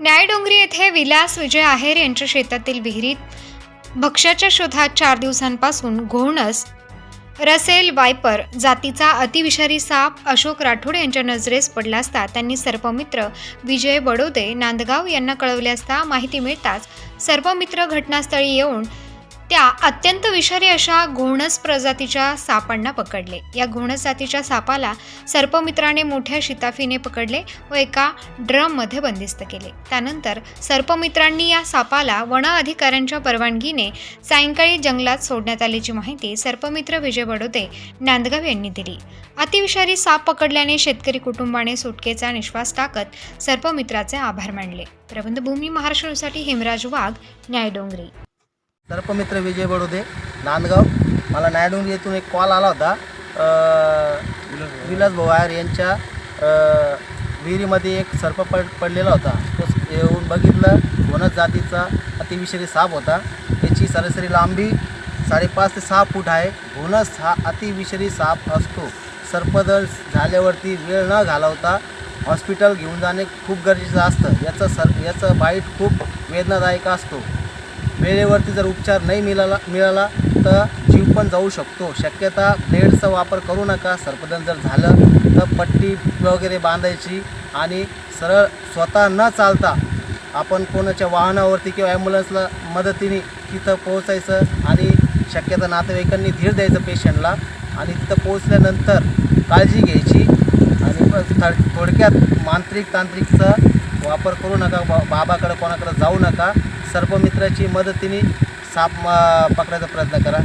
न्यायडोंगरी येथे विलास विजय आहेर यांच्या शेतातील विहिरीत भक्ष्याच्या शोधात चार दिवसांपासून घोणस रसेल वायपर जातीचा अतिविषारी साप अशोक राठोड यांच्या नजरेस पडला असता त्यांनी सर्पमित्र विजय बडोदे नांदगाव यांना कळवले असता माहिती मिळताच सर्पमित्र घटनास्थळी येऊन त्या अत्यंत विषारी अशा घोणस प्रजातीच्या सापांना पकडले. या घोणस जातीच्या सापाला सर्पमित्राने मोठ्या शिताफीने पकडले व एका ड्रममध्ये बंदिस्त केले. त्यानंतर सर्पमित्रांनी या सापाला वन अधिकाऱ्यांच्या परवानगीने सायंकाळी जंगलात सोडण्यात आल्याची माहिती सर्पमित्र विजय बडोदे नांदगाव यांनी दिली. अतिविषारी साप पकडल्याने शेतकरी कुटुंबाने सुटकेचा निश्वास टाकत सर्पमित्राचे आभार मानले. प्रबंधभूमी महाराष्ट्रासाठी हेमराज वाघ न्यायडोंगरी. सर्पमित्र विजय बडोदे नांदगाव. मला नायडोंगरी येथून एक कॉल आला होता. विलास भाऊ आयर यांच्या अ, विहिरीमध्ये एक सर्प पड पडलेला होता. तो स- येऊन बघितलं. वनस जातीचा अतिविषारी साप होता. त्याची सरासरी लांबी साडेपाच ते सहा फूट आहे. घोणस हा अतिविषारी साप असतो. सर्पदळ झाल्यावरती वेळ न घालवता हॉस्पिटल घेऊन जाणे खूप गरजेचं असतं. याचं सर याचं बाईट खूप वेदनादायक असतो. वेळेवरती जर उपचार नाही मिळाला मिळाला तर जीव पण जाऊ शकतो. शक्यता ब्लेडचा वापर करू नका. सर्पदन जर झालं तर पट्टी वगैरे बांधायची आणि सरळ स्वतः न चालता आपण कोणाच्या वाहनावरती किंवा ॲम्ब्युलन्सला मदतीने तिथं पोहोचायचं आणि शक्यता नातेवाईकांनी धीर द्यायचं पेशंटला आणि तिथं पोहोचल्यानंतर काळजी घ्यायची आणि थ- थोडक्यात मांत्रिक तांत्रिकचा वापर करू नका. बा बाबाकडे कोणाकडे जाऊ नका. सर्पमित्राची मदतीने साप पकडायचा प्रयत्न करा.